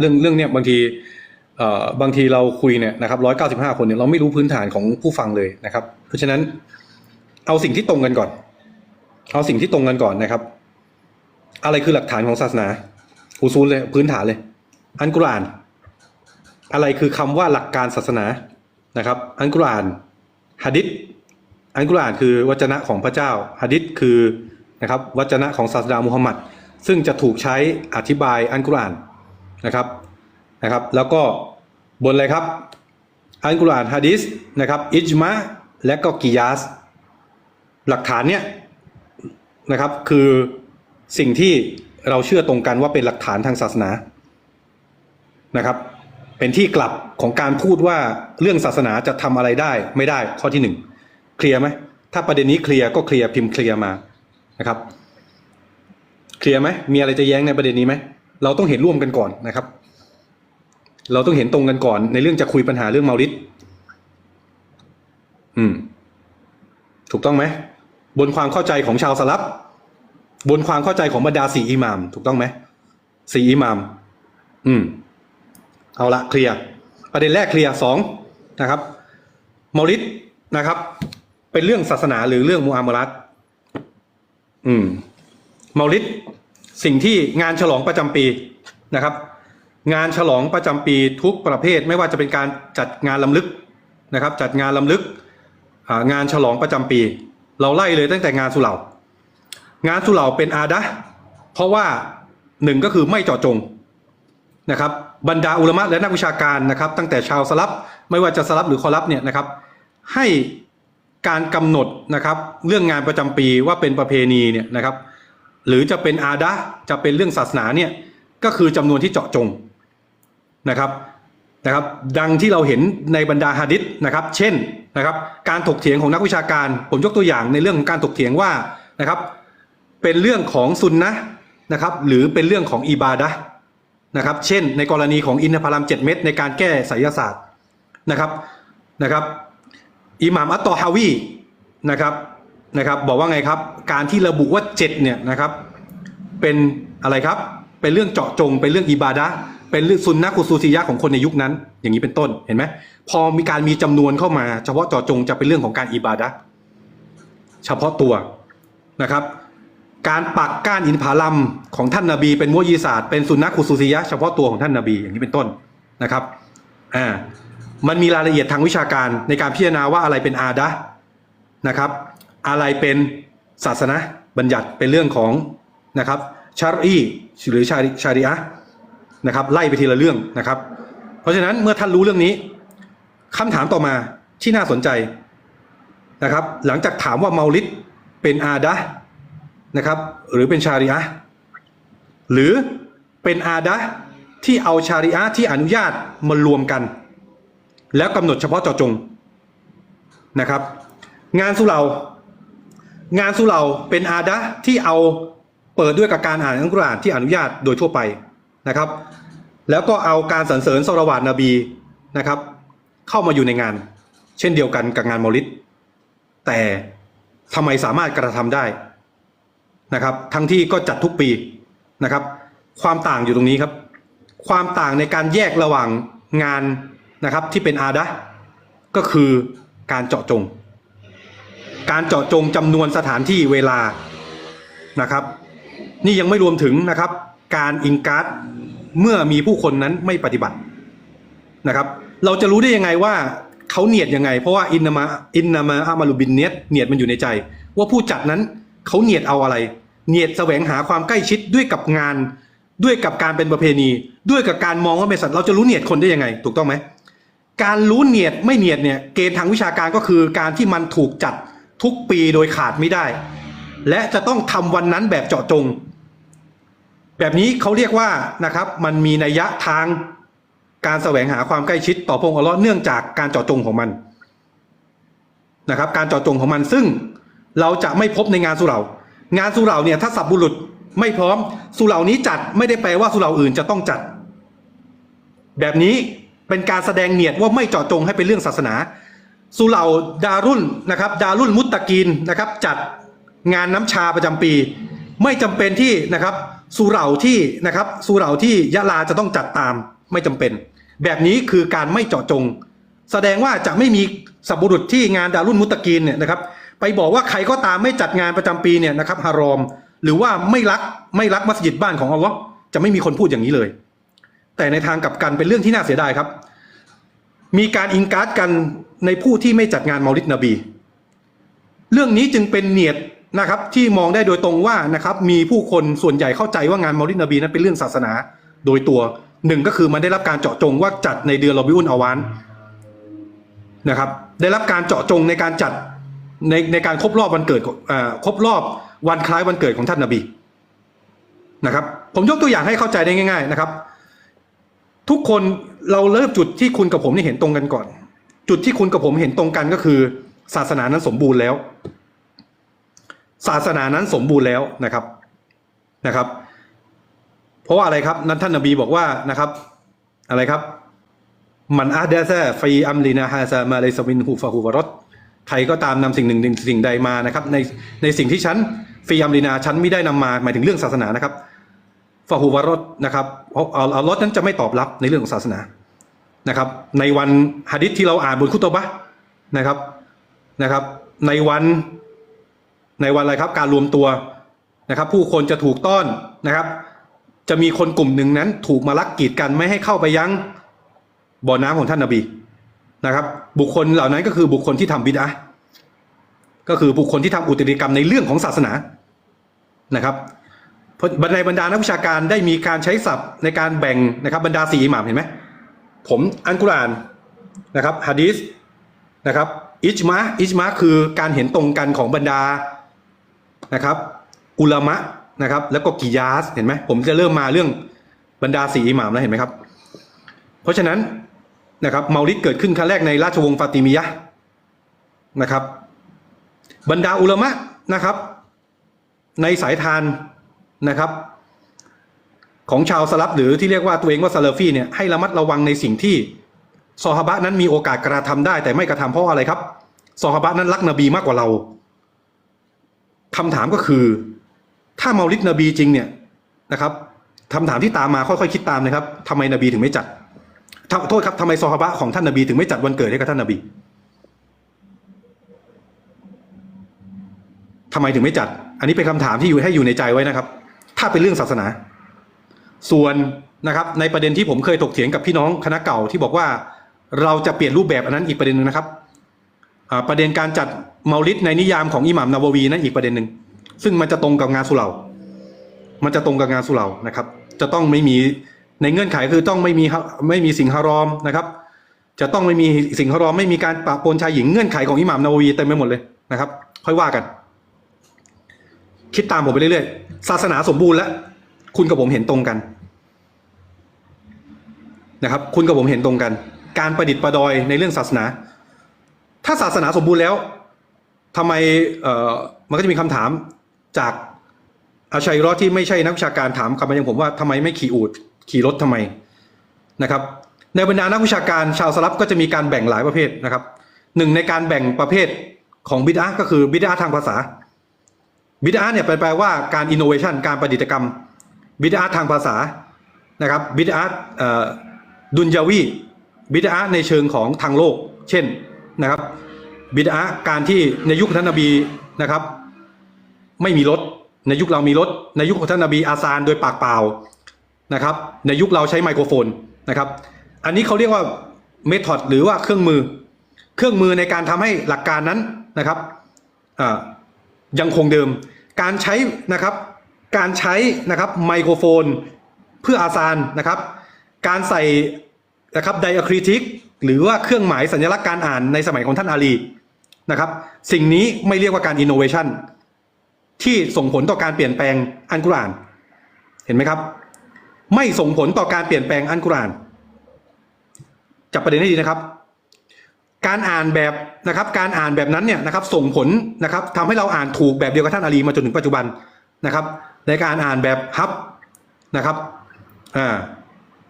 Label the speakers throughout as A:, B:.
A: เรื่องเรื่องเนี้ยบางทีเอ่อบางทีเราคุยเนี่ยนะครับร้อยเก้าสิบห้าคนเนี่ยเราไม่รู้พื้นฐานของผู้ฟังเลยนะครับ เพราะฉะนั้นเอาสิ่งที่ตรงกันก่อน เอาสิ่งที่ตรงกันก่อนนะครับ อะไรคือหลักฐานของศาสนาอุซูลเลยพื้นฐานเลย อันกุรอาน อะไรคือคำว่าหลักการศาสนานะครับ อันกุรอานฮะดิษอันกุรอานคือวจนะของพระเจ้าฮะดิษคือนะครับวจนะของศาสดามุฮัมมัดซึ่งจะถูกใช้อธิบายอันกุรอาน นะครับนะครับ แล้วก็บนอะไรครับ อันกุรอานฮะดิษนะครับอิจมะและก็กิยาส หลักฐานเนี่ยนะครับคือสิ่งที่เราเชื่อตรงกันว่าเป็นหลักฐานทางศาสนานะครับ เป็นที่กลับของการพูดว่าเรื่องศาสนาจะทำอะไรได้ไม่ได้ข้อที่หนึ่งเคลียร์ไหมถ้าประเด็นนี้เคลียร์ก็เคลียร์พิมพ์เคลียร์มานะครับ เคลียร์ไหมมีอะไรจะแย้งในประเด็นนี้ไหม เราต้องเห็นร่วมกันก่อนนะครับ เราต้องเห็นตรงกันก่อน ในเรื่องจะคุยปัญหาเรื่องเมาลิดอืม ถูกต้องไหมบนความเข้าใจของชาวสลับบนความเข้าใจของบรรดาสี่อิหมาม ถูกต้องไหมสี่อิหมาม อืม เอาละเคลียร์ประเด็นแรกเคลียร์สองนะครับเมาลิดนะครับ เป็นเรื่องศาสนาหรือเรื่องมูอามารัตอืมเมาลิด สิ่งที่งานฉลองประจำปีนะครับ งานฉลองประจำปีทุกประเภทไม่ว่าจะเป็นการจัดงานลำลึกนะครับ จัดงานลำลึกงานฉลองประจำปี เราไล่เลยตั้งแต่งานสุเหร่างานสุเหร่าเป็นอาดะเพราะว่าหนึ่งก็คือไม่เจาะจงนะครับบรรดาอุลามะและนักวิชาการนะครับ ตั้งแต่ชาวสลับไม่ว่าจะสลับหรือคอลับเนี่ยนะครับ ให้การกำหนดนะครับ เรื่องงานประจำปีว่าเป็นประเพณีเนี่ยนะครับ หรือจะเป็นอาดะจะเป็นเรื่องศาสนาเนี่ยก็คือจำนวนที่เจาะจงนะครับนะครับ ดังที่เราเห็นในบรรดาฮะดิษนะครับ เช่นนะครับ การถกเถียงของนักวิชาการ ผมยกตัวอย่างในเรื่องของการถกเถียงว่านะครับ เป็นเรื่องของซุนนะนะครับ หรือเป็นเรื่องของอิบาดะนะครับ เช่น ในกรณีของอินทผลัม7เม็ดในการแก้ไสยศาสตร์นะครับนะครับอิหม่ามอัตตอฮาวีนะครับ นะครับบอกว่าไงครับ การที่ระบุว่า7เนี่ยนะครับเป็นอะไรครับเป็นเรื่องเจาะจง เป็นเรื่องอิบาดะเป็นเรื่องซุนนะกุซูซียะของคนในยุคนั้น อย่างนี้เป็นต้นเห็นไหมพอมีการมีจำนวนเข้ามา เฉพาะเจาะจงจะเป็นเรื่องของการอิบาดะเฉพาะตัวนะครับ การปักก้านอินทผลัมของท่านนาบี เป็นมุยีศาสตร์เป็นสุนนะคุซูซียะเฉพาะตัวของท่านนาบีอย่างนี้เป็นต้นนะครับอ่ามันมีรายละเอียดทางวิชาการในการพิจารณาว่าอะไรเป็นอาดะนะครับ อะไรเป็นศาสนาบัญญัติเป็นเรื่องของนะครับชารีหรือชาริชาริอะนะครับไล่ไปทีละเรื่องนะครับ เพราะฉะนั้นเมื่อท่านรู้เรื่องนี้คำถามต่อมาที่น่าสนใจนะครับ หลังจากถามว่าเมาลิดเป็นอาดะนะครับ หรือเป็นชาริอะหรือเป็นอาดะที่เอาชาริอะที่อนุญาตมารวมกัน แล้วกำหนดเฉพาะเจาะจงนะครับ งานสุเรา งานสุเหร่าเป็นอาดะที่เอาเปิดด้วยกับการอ่านอัลกุรอานที่อนุญาตโดยทั่วไปนะครับ แล้วก็เอาการสรรเสริญสรวาตนบีนะครับ เข้ามาอยู่ในงาน เช่นเดียวกันกับงานมอลิดแต่ทำไมสามารถกระทำได้นะครับ ทั้งที่ก็จัดทุกปีนะครับ ความต่างอยู่ตรงนี้ครับ ความต่างในการแยกระหว่างงานนะครับที่เป็นอาดะก็คือการเจาะจง การเจาะจงจำนวนสถานที่เวลานะครับ นี่ยังไม่รวมถึงนะครับ การอิงการ์ดเมื่อมีผู้คนนั้นไม่ปฏิบัตินะครับ เราจะรู้ได้ยังไงว่าเขาเนียดยังไง เพราะว่าอินนามาอินนามาอามาลุบินเนียดเนียดมันอยู่ในใจ ว่าผู้จัดนั้นเขาเนียดเอาอะไร เนียดแสวงหาความใกล้ชิดด้วยกับงานด้วยกับการเป็นประเพณี ด้วยกับการมองว่าเป็นสัตว์เราจะรู้เนียดคนได้ยังไง ถูกต้องไหมการรู้เนียดไม่เนียดเนี่ยเกณฑ์ทางวิชาการก็คือการที่มันถูกจัด ทุกปีโดยขาดไม่ได้ และจะต้องทำวันนั้นแบบเจาะจง แบบนี้เขาเรียกว่านะครับ มันมีนัยยะทางการแสวงหาความใกล้ชิดต่อพระองค์อัลเลาะห์เนื่องจากการเจาะจงของมันนะครับ การเจาะจงของมันซึ่งเราจะไม่พบในงานสุเหร่างานสุเหร่าเนี่ยถ้าสับบุรุษไม่พร้อมสุเหร่านี้จัดไม่ได้แปลว่าสุเหร่าอื่นจะต้องจัด แบบนี้เป็นการแสดงเนียดว่าไม่เจาะจงให้เป็นเรื่องศาสนา สุเหร่าดารุ่นนะครับดารุ่นมุตตะกีนนะครับจัดงานน้ำชาประจำปี ไม่จำเป็นที่นะครับสุเหร่าที่นะครับสุเหร่าที่ยะลาจะต้องจัดตามไม่จำเป็น แบบนี้คือการไม่เจาะจง แสดงว่าจะไม่มีสับบุรุษที่งานดารุ่นมุตตะกีนเนี่ยนะครับไปบอกว่าใครก็ตามไม่จัดงานประจำปีเนี่ยนะครับฮารอม หรือว่าไม่รักไม่รักมัสยิดบ้านของอัลลอฮ์จะไม่มีคนพูดอย่างนี้เลย แต่ในทางกลับกันเป็นเรื่องที่น่าเสียดายครับ มีการอิงการ์ดกันในผู้ที่ไม่จัดงานเมาลิดนบี เรื่องนี้จึงเป็นเนียดนะครับที่มองได้โดยตรงว่านะครับมีผู้คนส่วนใหญ่เข้าใจว่างานเมาลิดนบีนั้นเป็นเรื่องศาสนาโดยตัวหนึ่งก็คือมันได้รับการเจาะจงว่าจัดในเดือนรอบิอุนอาวานนะครับ ได้รับการเจาะจงในการจัดในในการครบรอบวันเกิดครบรอบวันคล้ายวันเกิดของท่านนบีนะครับ ผมยกตัวอย่างให้เข้าใจได้ง่าย ๆ นะครับ ทุกคนเราเริ่มจุดที่คุณกับผมนี่เห็นตรงกันก่อน จุดที่คุณกับผมเห็นตรงกันก็คือ ศาสนานั้นสมบูรณ์แล้ว ศาสนานั้นสมบูรณ์แล้วนะครับนะครับ เพราะว่าอะไรครับ นั้นท่านนบีบอกว่านะครับ อะไรครับ มันอาเดซะฟีอัมลินาฮาซามาเลสวินฮูฟาฮูวารอตใครก็ตามนำสิ่งหนึ่งสิ่งใดมานะครับ ในในสิ่งที่ฉันฟีอัมลินาฉันไม่ได้นำมาหมายถึงเรื่องศาสนานะครับ ฟาฮูวารอตนะครับเพราะอัลอัลอฮ์นั้นจะไม่ตอบรับในเรื่องของศาสนานะครับ ในวันฮะดิษที่เราอ่านบนคุตบะนะครับนะครับ ในวันในวันอะไรครับการรวมตัวนะครับ ผู้คนจะถูกต้อนนะครับ จะมีคนกลุ่มหนึ่งนั้น ถูกมาลักกีดกันไม่ให้เข้าไปยังบ่อน้ำของท่านนบีนะครับ บุคคลเหล่านั้นก็คือบุคคลที่ทำบิดอะก็คือบุคคลที่ทำอุตริกรรมในเรื่องของศาสนานะครับ เพราะในบรรดานักวิชาการได้มีการใช้ศัพท์ในการแบ่งนะครับบรรดาสี่อิหมามเห็นไหมผมอันกุรานนะครับฮะดีษนะครับอิจมาอิจมาคือการเห็นตรงกันของบรรดานะครับ อุลามะนะครับ แล้วก็กิยาสเห็นไหมผมจะเริ่มมาเรื่องบรรดาสีอิหมามแล้วเห็นไหมครับ เพราะฉะนั้นนะครับเมาลิดเกิดขึ้นครั้งแรกในราชวงศ์ฟาติมียะนะครับ บรรดาอุลามะนะครับ ในสายทาน นะครับ ของชาวสลับหรือที่เรียกว่าตัวเองว่าซาลาฟีเนี่ยให้ระมัดระวังในสิ่งที่ซอฮาบะนั้นมีโอกาสกระทำได้ แต่ไม่กระทำเพราะอะไรครับซอฮาบะนั้นรักนบีมากกว่าเราคำถามก็คือ ถ้าเมาลิดนบีจริงเนี่ยนะครับคำถามที่ตามมาค่อยๆคิดตามนะครับทำไมนบีถึงไม่จัดโทษครับทำไมซอฮาบะของท่านนบีถึงไม่จัดวันเกิดให้กับท่านนบีทำไมถึงไม่จัด อันนี้เป็นคำถามที่อยู่ให้อยู่ในใจไว้นะครับ ถ้าเป็นเรื่องศาสนา ส่วนนะครับ ในประเด็นที่ผมเคยถกเถียงกับพี่น้องคณะเก่าที่บอกว่าเราจะเปลี่ยนรูปแบบอันนั้นอีกประเด็นหนึ่งนะครับประเด็นการจัดเมาลิดในนิยามของอิหม่ามนาววีนั่นอีกประเด็นหนึ่งซึ่งมันจะตรงกับงานสุเหร่ามันจะตรงกับงานสุเหร่านะครับ จะต้องไม่มีในเงื่อนไขคือต้องไม่มีไม่มีสิ่งฮารอมนะครับ จะต้องไม่มีสิ่งฮารอมไม่มีการปะปนชายหญิงเงื่อนไขของอิหม่ามนาววีเต็มไปหมดเลยนะครับ ค่อยว่ากัน คิดตามผมไปเรื่อยๆ ศาสนาสมบูรณ์แล้ว คุณกับผมเห็นตรงกันนะครับ คุณกับผมเห็นตรงกัน การประดิษฐ์ประดอยในเรื่องศาสนา ถ้าศาสนาสมบูรณ์แล้วทำไมเออมันก็จะมีคำถามจากอาชัยรอดที่ไม่ใช่นักวิชาการถามคำมายังผมว่าทำไมไม่ขี่อูดขี่รถทำไมนะครับ ในบรรดานักวิชาการชาวสลับก็จะมีการแบ่งหลายประเภทนะครับหนึ่งในการแบ่งประเภทของบิดาก็คือบิดาทางภาษา บิดาเนี่ยแปลว่าการอินโนเวชันการประดิษฐกรรมบิดาทางภาษานะครับบิดาดุนยาวีบิดาในเชิงของทางโลก เช่นนะครับบิดาการที่ในยุคท่านนบีนะครับไม่มีรถ ในยุคเรามีรถ ในยุคของท่านนบีอาซานโดยปากเปล่านะครับในยุคเราใช้ไมโครโฟนนะครับอันนี้เขาเรียกว่าเมธอดหรือว่าเครื่องมือ เครื่องมือในการทำให้หลักการนั้นนะครับอ่า ยังคงเดิม การใช้นะครับ การใช้นะครับไมโครโฟนเพื่ออาซานนะครับ การใส่นะครับไดอะคริติกหรือว่าเครื่องหมายสัญลักษณ์การอ่านในสมัยของท่านอาลีนะครับ สิ่งนี้ไม่เรียกว่าการอินโนเวชันที่ส่งผลต่อการเปลี่ยนแปลงอันกุราน เห็นไหมครับ ไม่ส่งผลต่อการเปลี่ยนแปลงอันกุราน จับประเด็นให้ดีนะครับ การอ่านแบบนะครับการอ่านแบบนั้นเนี่ยนะครับส่งผลนะครับทำให้เราอ่านถูกแบบเดียวกับท่านอาลีมาจนถึงปัจจุบันนะครับ ในการอ่านแบบฮับนะครับอ่า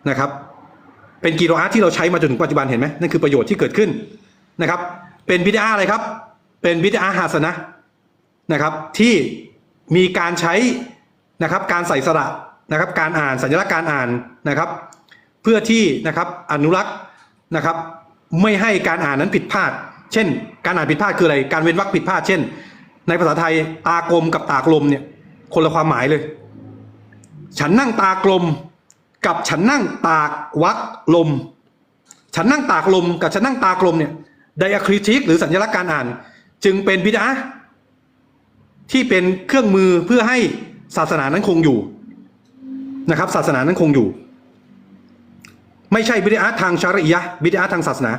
A: นะครับเป็นกีโรอาร์ตที่เราใช้มาจนถึงปัจจุบันเห็นไหมนั่นคือประโยชน์ที่เกิดขึ้นนะครับ เป็นบิดาอะไรครับ เป็นบิดาฮาสนะนะครับ ที่มีการใช้นะครับการใส่สระนะครับการอ่านสัญลักษณ์การอ่านนะครับ เพื่อที่นะครับอนุรักษ์นะครับ ไม่ให้การอ่านนั้นผิดพลาด เช่น การอ่านผิดพลาดคืออะไร การเว้นวรรคผิดพลาด เช่น ในภาษาไทยตากลมกับตากลมเนี่ยคนละความหมายเลย ฉันนั่งตากลม กับฉันนั่งตากวักลม ฉันนั่งตากลม กับฉันนั่งตากลมเนี่ยไดอะคริติกหรือสัญลักษณ์การอ่าน จึงเป็นบิดาที่เป็นเครื่องมือเพื่อให้ศาสนานั้นคงอยู่นะครับ ศาสนานั้นคงอยู่ ไม่ใช่บิดาทางชาริยะบิดาทางศาสนา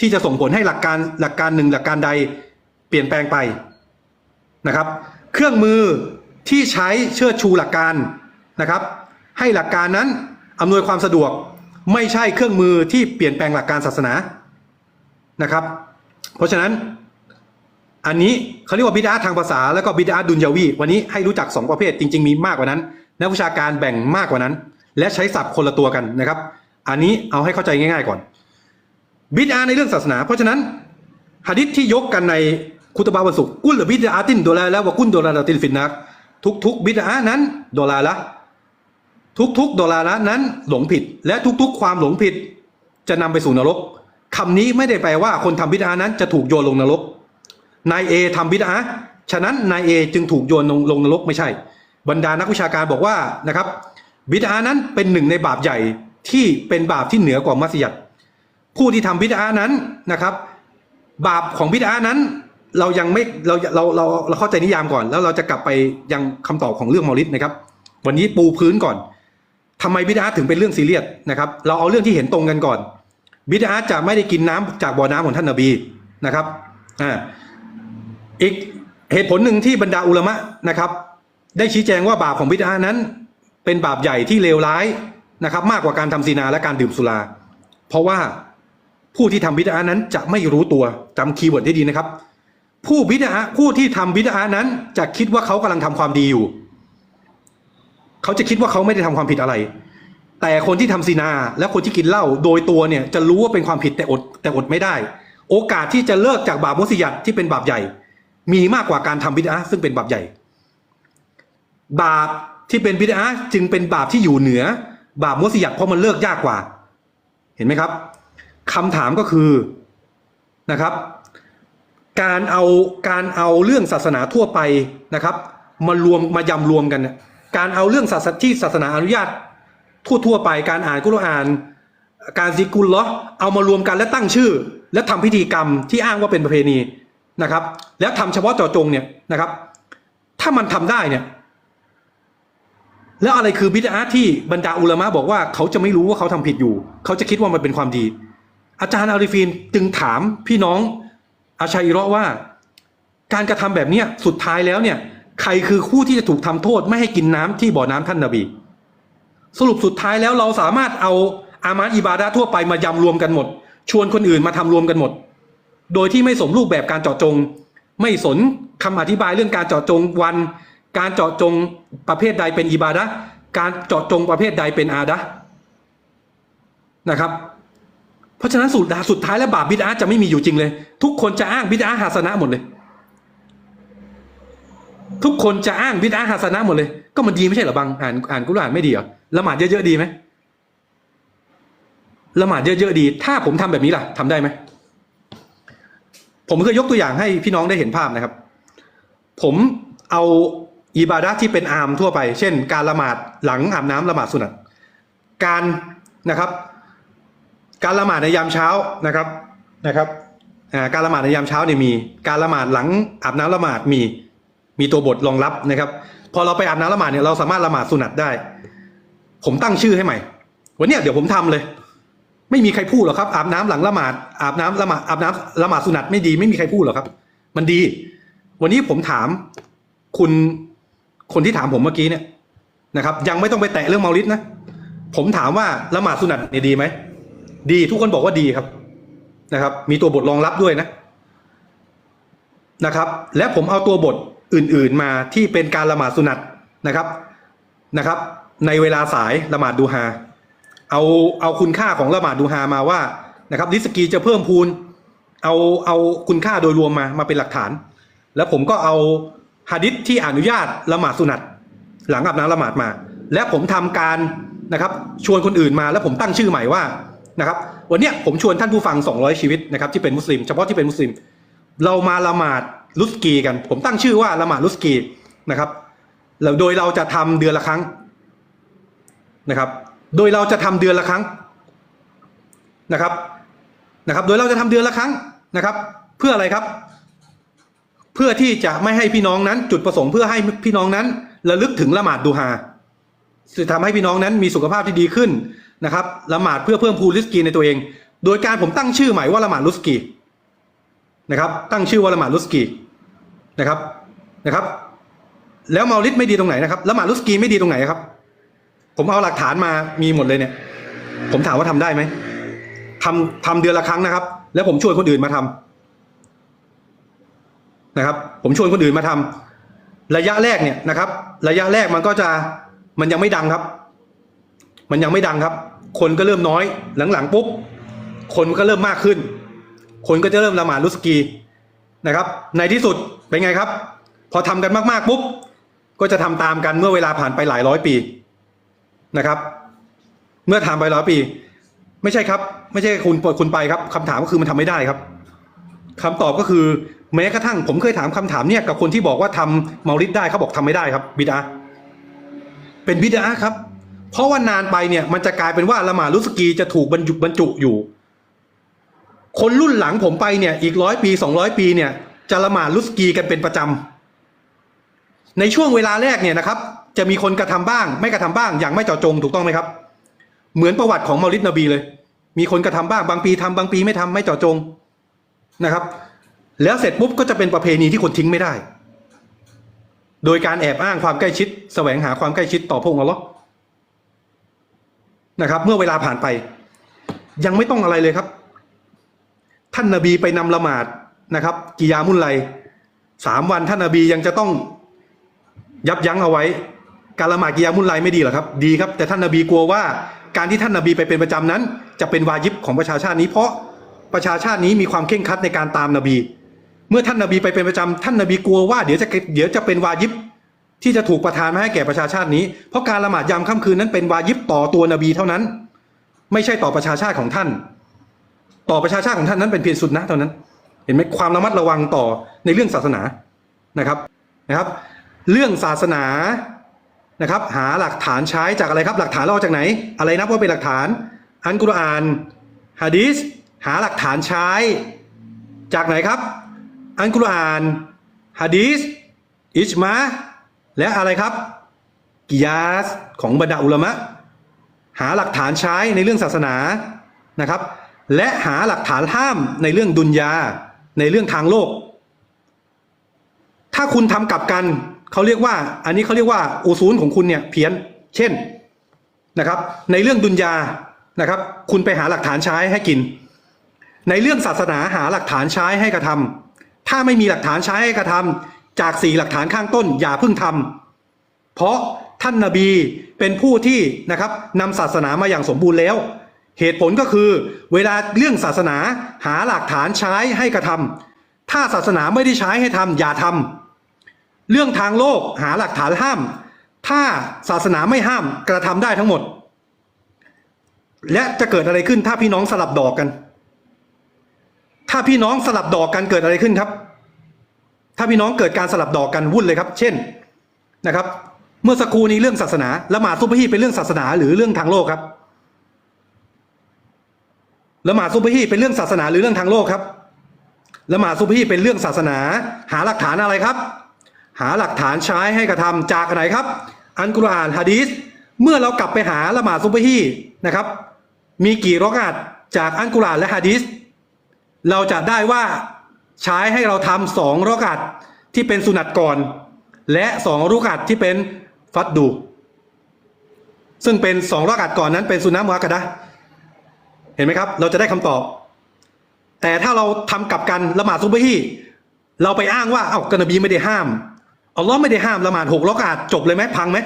A: ที่จะส่งผลให้หลักการหลักการหนึ่งหลักการใดเปลี่ยนแปลงไปนะครับ เครื่องมือที่ใช้เชิดชูหลักการนะครับ ให้หลักการนั้นอำนวยความสะดวกไม่ใช่เครื่องมือที่เปลี่ยนแปลงหลักการศาสนานะครับ เพราะฉะนั้นอันนี้เขาเรียกว่าบิดาทางภาษาแล้วก็บิดาดุนยาวีวันนี้ให้รู้จัก 2 ประเภทจริง ๆ มีมากกว่านั้น นักวิชาการแบ่งมากกว่านั้น และใช้ศัพท์คนละตัวกันนะครับ อันนี้เอาให้เข้าใจง่ายๆก่อน บิดอาในเรื่องศาสนา เพราะฉะนั้นหะดิษที่ยกกันในคุตบะวันศุกร์กุลบิดอาตินโดลาแล้วว่ากุลโดลาตินฟินนัก ทุกๆ บิดอานั้นโดลาละ ทุกๆโดลาละนั้นหลงผิด และทุกๆ ความหลงผิด จะนำไปสู่นรกคำนี้ไม่ได้แปลว่าคนทำบิดอานั้นจะถูกโยนลงนรกนายเอทำบิดอาฉะนั้นนายเอจึงถูกโยนลงลงนรกไม่ใช่ บรรดานักวิชาการบอกว่านะครับบิดอานั้นเป็นหนึ่งในบาปใหญ่ ที่เป็นบาปที่เหนือกว่ามัสยิดผู้ที่ทำบิดานั้นนะครับ บาปของบิดานั้น เรายังไม่เราเราเราเราเข้าใจนิยามก่อน แล้วเราจะกลับไปยังคำตอบของเรื่องมอลิดนะครับ วันนี้ปูพื้นก่อนทำไมบิดาถึงเป็นเรื่องซีเรียสนะครับ เราเอาเรื่องที่เห็นตรงกันก่อน บิดาจะไม่ได้กินน้ำจากบ่อน้ำของท่านนบีนะครับอ่าอีกเหตุผลหนึ่งที่บรรดาอุลามะนะครับ ได้ชี้แจงว่าบาปของบิดานั้น เป็นบาปใหญ่ที่เลวร้าย นะครับมากกว่าการทำซีนาและการดื่มสุรา เพราะว่าผู้ที่ทำบิดานั้นจะไม่รู้ตัวจำคีย์เวิร์ดให้ดีนะครับ ผู้บิดาผู้ที่ทำบิดานั้นจะคิดว่าเขากำลังทำความดีอยู่ เขาจะคิดว่าเขาไม่ได้ทำความผิดอะไร แต่คนที่ทำซีนา และคนที่กินเหล้าโดยตัวเนี่ยจะรู้ว่าเป็นความผิดแต่อดแต่อดไม่ได้ โอกาสที่จะเลิกจากบาปมุสยัดที่เป็นบาปใหญ่ มีมากกว่าการทำบิดาซึ่งเป็นบาปใหญ่ บาปที่เป็นบิดาจึงเป็นบาปที่อยู่เหนือ บาปมุสยัดเพราะมันเลิกยากกว่า เห็นไหมครับคำถามก็คือนะครับ การเอาการเอาเรื่องศาสนาทั่วไปนะครับ มารวมมายำรวมกันการเอาเรื่องศาสนาที่ศาสนาอนุญาต ทั่วทั่วๆไปการอ่านกุรอาน การซิกุลเหรอเอามารวมกันและตั้งชื่อ และทำพิธีกรรมที่อ้างว่าเป็นประเพณีนะครับ แล้วทำเฉพาะเจาะจงเนี่ยนะครับ ถ้ามันทำได้เนี่ย แล้วอะไรคือบิดาที่บรรดาอุลามะบอกว่าเขาจะไม่รู้ว่าเขาทำผิดอยู่ เขาจะคิดว่ามันเป็นความดี อาจารย์อาริฟีนจึงถามพี่น้องอาชัยอิเราะว่า การกระทำแบบเนี้ยสุดท้ายแล้วเนี่ย ใครคือคู่ที่จะถูกทำโทษไม่ให้กินน้ำที่บ่อน้ำท่านนบี สรุปสุดท้ายแล้วเราสามารถเอาอามาตอิบาดะทั่วไปมายำรวมกันหมด ชวนคนอื่นมาทำรวมกันหมด โดยที่ไม่สมรูปแบบการเจาะจง ไม่สนคำอธิบายเรื่องการเจาะจงวัน การเจาะจงประเภทใดเป็นอิบาดะการเจาะจงประเภทใดเป็นอาดะนะครับ เพราะฉะนั้นสุดสุดท้ายแล้วบาปบิดาจะไม่มีอยู่จริงเลย ทุกคนจะอ้างบิดาหาสนะหมดเลย ทุกคนจะอ้างบิดาหาสนะหมดเลย ก็มันดีไม่ใช่หรอบางอ่านอ่านกุรอานไม่ดีเหรอละหมาดเยอะๆดีไหมละหมาดเยอะๆดี ถ้าผมทำแบบนี้ล่ะทำได้ไหมผมเคยยกตัวอย่างให้พี่น้องได้เห็นภาพนะครับ ผมเอา อิบาดะที่เป็นอามทั่วไป เช่น การละหมาดหลังอาบน้ำละหมาดสุนัตการนะครับ การละหมาดในยามเช้านะครับนะครับการละหมาดในยามเช้าเนี่ยมีการละหมาดหลังอาบน้ำละหมาดมีมีตัวบทรองรับนะครับ พอเราไปอาบน้ำละหมาดเนี่ยเราสามารถละหมาดสุนัตได้ ผมตั้งชื่อให้ใหม่ วันนี้เดี๋ยวผมทำเลย ไม่มีใครพูดหรอกครับ อาบน้ำหลังละหมาดอาบน้ำละหมาดอาบน้ำละหมาดสุนัตไม่ดีไม่มีใครพูดหรอกครับ มันดี วันนี้ผมถามคุณ คนที่ถามผมเมื่อกี้เนี่ยนะครับ ยังไม่ต้องไปแตะเรื่องเมาลิดนะผมถามว่าละหมาดสุนัตเนี่ยดีไหมดีทุกคนบอกว่าดีครับนะครับ มีตัวบทรองรับด้วยนะนะครับ และผมเอาตัวบทอื่น ๆมาที่เป็นการละหมาดสุนัตนะครับนะครับ ในเวลาสายละหมาดดูฮาเอาเอาคุณค่าของละหมาดดูฮามาว่านะครับริสกีจะเพิ่มพูน เอาเอาคุณค่าโดยรวมมามาเป็นหลักฐาน แล้วผมก็เอา ฮะดิษที่อนุญาตละหมาดสุนัตหลังอาบน้ำละหมาดมา และผมทำการนะครับชวนคนอื่นมาแล้วผมตั้งชื่อใหม่ว่านะครับวันนี้ผมชวนท่านผู้ฟัง 200 ชีวิตนะครับที่เป็นมุสลิม เฉพาะที่เป็นมุสลิม เรามาละหมาดลุสกีกัน ผมตั้งชื่อว่าละหมาดลุสกีนะครับแล้วโดยเราจะทำเดือนละครั้งนะครับ โดยเราจะทำเดือนละครั้งนะครับนะครับ โดยเราจะทำเดือนละครั้งนะครับ เพื่ออะไรครับ พื่อที่จะไม่ให้พี่น้องนั้น จุดประสงค์เพื่อให้พี่น้องนั้นระลึกถึงละหมาดดูฮาจะทำให้พี่น้องนั้นมีสุขภาพที่ดีขึ้นนะครับละหมาดเพื่อเพิ่มพูนริสกีในตัวเอง โดยการผมตั้งชื่อใหม่ว่าละหมาดรุสกีนะครับตั้งชื่อว่าละหมาดรุสกีนะครับนะครับ แล้วเมาลิดไม่ดีตรงไหนนะครับละหมาดรุสกีไม่ดีตรงไหนครับ ผมเอาหลักฐานมามีหมดเลยเนี่ย ผมถามว่าทำได้ไหมทำทำเดือนละครั้งนะครับ แล้วผมชวนคนอื่นมาทำ นะครับ ผมชวนคนอื่นมาทำระยะแรกเนี่ยนะครับ ระยะแรกมันก็จะมันยังไม่ดังครับ มันยังไม่ดังครับ คนก็เริ่มน้อยหลังๆปุ๊บคนก็เริ่มมากขึ้น คนก็จะเริ่มละหมาดรุสกีนะครับ ในที่สุดเป็นไงครับ พอทำกันมากๆปุ๊บก็จะทำตามกันเมื่อเวลาผ่านไปหลายร้อยปีนะครับ เมื่อทำไปร้อยปี ไม่ใช่ครับ ไม่ใช่คุณปลดคุณไปครับคำถามก็คือมันทำไม่ได้ครับคำตอบก็คือ แม้กระทั่งผมเคยถามคำถามเนี่ยกับคนที่บอกว่าทำเมาลิดได้เขาบอกทำไม่ได้ครับบิดาเป็นบิดาครับ เพราะว่านานไปเนี่ยมันจะกลายเป็นว่าละหมาดรุสกีจะถูกบรรจุบรรจุอยู่ คนรุ่นหลังผมไปเนี่ย อีกร้อยปีสองร้อยปีเนี่ย จะละหมาดรุสกีกันเป็นประจำในช่วงเวลาแรกเนี่ยนะครับ จะมีคนกระทำบ้าง ไม่กระทำบ้างอย่างไม่เจาะจงถูกต้องไหมครับ เหมือนประวัติของเมาลิดนบีเลย มีคนกระทำบ้างบางปีทำบางปีไม่ทำไม่เจาะจงนะครับ แล้วเสร็จปุ๊บก็จะเป็นประเพณีที่คนทิ้งไม่ได้ โดยการแอบอ้างความใกล้ชิด แสวงหาความใกล้ชิดต่อพระองค์อัลลอฮ์นะครับ เมื่อเวลาผ่านไป ยังไม่ต้องอะไรเลยครับ ท่านนาบีไปนำละหมาดนะครับกิยามุลไลสามวันท่านนาบียังจะต้องยับยั้งเอาไว้ การละหมาดกิยามุลไลไม่ดีหรอครับ ดีครับ แต่ท่านนาบีกลัวว่าการที่ท่านนาบีไปเป็นประจำนั้น จะเป็นวาญิบของประชาชาตินี้เพราะประชาชาตินี้มีความเคร่งคัดในการตามนบี เมื่อท่านนาบีไปเป็นประจำท่านนาบีกลัวว่าเดี๋ยวจะเดี๋ยวจะเป็นวาญิบที่จะถูกประทานมาให้แก่ประชาชาตินี้ เพราะการละหมาดยามค่ำคืนนั้นเป็นวาญิบต่อตัวนบีเท่านั้น ไม่ใช่ต่อประชาชาติของท่าน ต่อประชาชาติของท่านนั้นเป็นเพียงสุดนะเท่านั้น เห็นไหมความระมัดระวังต่อในเรื่องศาสนานะครับนะครับ เรื่องศาสนานะครับ หาหลักฐานใช้จากอะไรครับ หลักฐานเราจากไหน อะไรนับว่าเป็นหลักฐาน อันกุรอานฮะดีษหาหลักฐานใช้จากไหนครับ อันกุรอานฮะดีษอิจมาและอะไรครับกิยาสของบรรดาอุลามะ หาหลักฐานใช้ในเรื่องศาสนานะครับ และหาหลักฐานห้ามในเรื่องดุนยา ในเรื่องทางโลก ถ้าคุณทำกลับกันเขาเรียกว่า อันนี้เขาเรียกว่าอุซูลของคุณเนี่ยเพี้ยน เช่นนะครับ ในเรื่องดุนยานะครับ คุณไปหาหลักฐานใช้ให้กิน ในเรื่องศาสนาหาหลักฐานใช้ให้กระทำ ถ้าไม่มีหลักฐานใช้ให้กระทำจากสี่หลักฐานข้างต้นอย่าเพิ่งทำเพราะท่านนาบีเป็นผู้ที่นะครับนำศาสนามาอย่างสมบูรณ์แล้ว เหตุผลก็คือ เวลาเรื่องศาสนาหาหลักฐานใช้ให้กระทำถ้าศาสนาไม่ได้ใช้ให้ทำอย่าทำเรื่องทางโลกหาหลักฐานห้าม ถ้าศาสนาไม่ห้ามกระทำได้ทั้งหมด และจะเกิดอะไรขึ้นถ้าพี่น้องสลับดอกกัน ถ้าพี่น้องสลับดอกกันเกิดอะไรขึ้นครับ ถ้าพี่น้องเกิดการสลับดอกกันวุ่นเลยครับ เช่นนะครับ เมื่อสักครู่นี้เรื่องศาสนาละหมาดซุบฮีเป็นเรื่องศาสนาหรือเรื่องทางโลกครับละหมาดซุบฮีเป็นเรื่องศาสนาหรือเรื่องทางโลกครับละหมาดซุบฮีเป็นเรื่องศาสนา หาหลักฐานอะไรครับ หาหลักฐานใช้ให้กระทำจากไหนครับ อันกุรอานฮะดีษเมื่อเรากลับไปหาละหมาดซุบฮีนะครับ มีกี่รอกาตจากอันกุรอานและฮะดีษ เราจะได้ว่าใช้ให้เราทำสองรอกาตที่เป็นสุนัตก่อน และสองรอกาตที่เป็นฟัดดู ซึ่งเป็นสองรอกาตก่อนนั้นเป็นสุนัตมุฮักกะดะเห็นไหมครับ เราจะได้คำตอบ แต่ถ้าเราทำกลับกันละหมาดซุบฮีเราไปอ้างว่า เอ้ากนบีไม่ได้ห้ามอัลลอฮ์ไม่ได้ห้ามละหมาดหกรอกาตจบเลยไหมพังไหม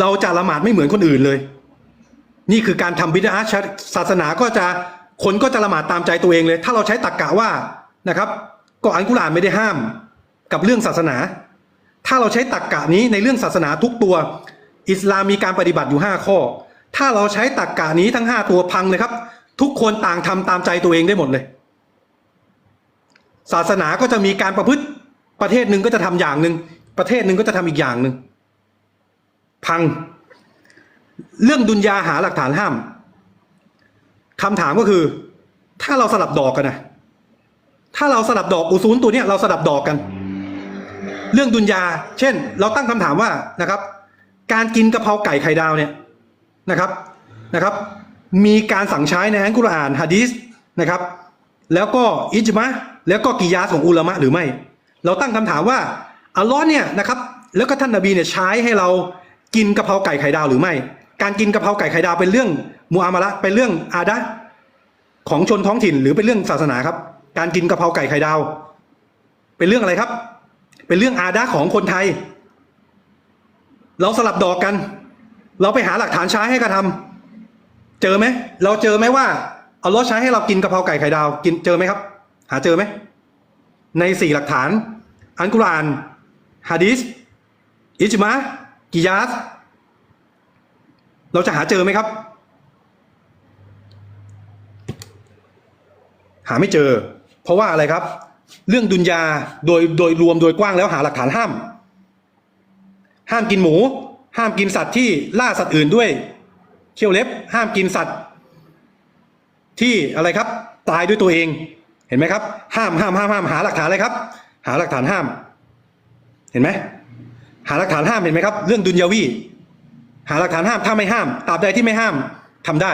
A: เราจะละหมาดไม่เหมือนคนอื่นเลย นี่คือการทำบิดาศาสนาก็จะ คนก็จะละหมาดตามใจตัวเองเลย ถ้าเราใช้ตรกกะว่านะครับก็อันกุรานไม่ได้ห้ามกับเรื่องศาสนา ถ้าเราใช้ตรกกะนี้ในเรื่องศาสนาทุกตัว อิสลามมีการปฏิบัติอยู่ห้าข้อ ถ้าเราใช้ตรกกะนี้ทั้งห้าตัวพังเลยครับ ทุกคนต่างทำตามใจตัวเองได้หมดเลย ศาสนาก็จะมีการประพฤติประเทศหนึ่งก็จะทำอย่างหนึ่งประเทศหนึ่งก็จะทำอีกอย่างหนึ่งพัง เรื่องดุนยาหาหลักฐานห้าม คำถามก็คือ ถ้าเราสลับดอกกันนะถ้าเราสลับดอกอุซูลตัวเนี้ยเราสลับดอกกัน เรื่องดุนยา เช่น เราตั้งคำถามว่านะครับ การกินกะเพราไก่ไข่ดาวเนี่ยนะครับนะครับ มีการสั่งใช้ในอัลกุรอานฮะดีษนะครับ แล้วก็อิจมะแล้วก็กิยาสของอุลามะหรือไม่ เราตั้งคำถามว่าอัลลอฮ์เนี่ยนะครับ แล้วก็ท่านนบีเนี่ยใช้ให้เรากินกะเพราไก่ไข่ดาวหรือไม่ การกินกะเพราไก่ไข่ดาวเป็นเรื่อง มูอามาละเป็นเรื่องอาดะของชนท้องถิ่นหรือเป็นเรื่องศาสนาครับ การกินกะเพราไก่ไข่ดาว เป็นเรื่องอะไรครับ เป็นเรื่องอาดะของคนไทย เราสลับดอกกัน เราไปหาหลักฐานใช้ให้กระทำเจอไหมเราเจอไหมว่าอัลอใช้ให้เรากินกะเพราไก่ไข่ดาว กินเจอไหมครับ หาเจอไหมในสี่หลักฐาน อันกุรอานฮะดีษอิจมากิยาสเราจะหาเจอไหมครับ หาไม่เจอ เพราะว่าอะไรครับ เรื่องดุนยาโดยโดยรวมโดยกว้างแล้วหาหลักฐานห้าม ห้ามกินหมู ห้ามกินสัตว์ที่ล่าสัตว์อื่นด้วย เขี้ยวเล็บ ห้ามกินสัตว์ ที่อะไรครับ ตายด้วยตัวเองเห็นไหมครับ ห้ามห้ามห้ามห้ามหาหลักฐานอะไรครับ หาหลักฐานห้าม เห็นไหมหาหลักฐานห้ามเห็นไหมครับ เรื่องดุนยาวีหาหลักฐานห้ามถ้าไม่ห้ามตราบใดที่ไม่ห้ามทำได้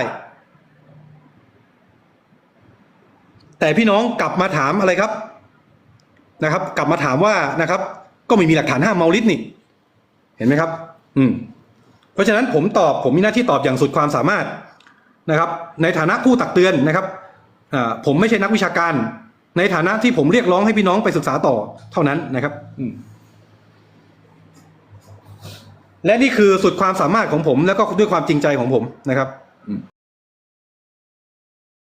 A: แต่พี่น้องกลับมาถามอะไรครับนะครับ กลับมาถามว่านะครับ ก็ไม่มีหลักฐานห้ามเมาลิดนี่ เห็นไหมครับ อืม เพราะฉะนั้นผมตอบผมมีหน้าที่ตอบอย่างสุดความสามารถนะครับ ในฐานะผู้ตักเตือนนะครับผมไม่ใช่นักวิชาการ ในฐานะที่ผมเรียกร้องให้พี่น้องไปศึกษาต่อเท่านั้นนะครับอืมและนี่คือสุดความสามารถของผม แล้วก็ด้วยความจริงใจของผมนะครับ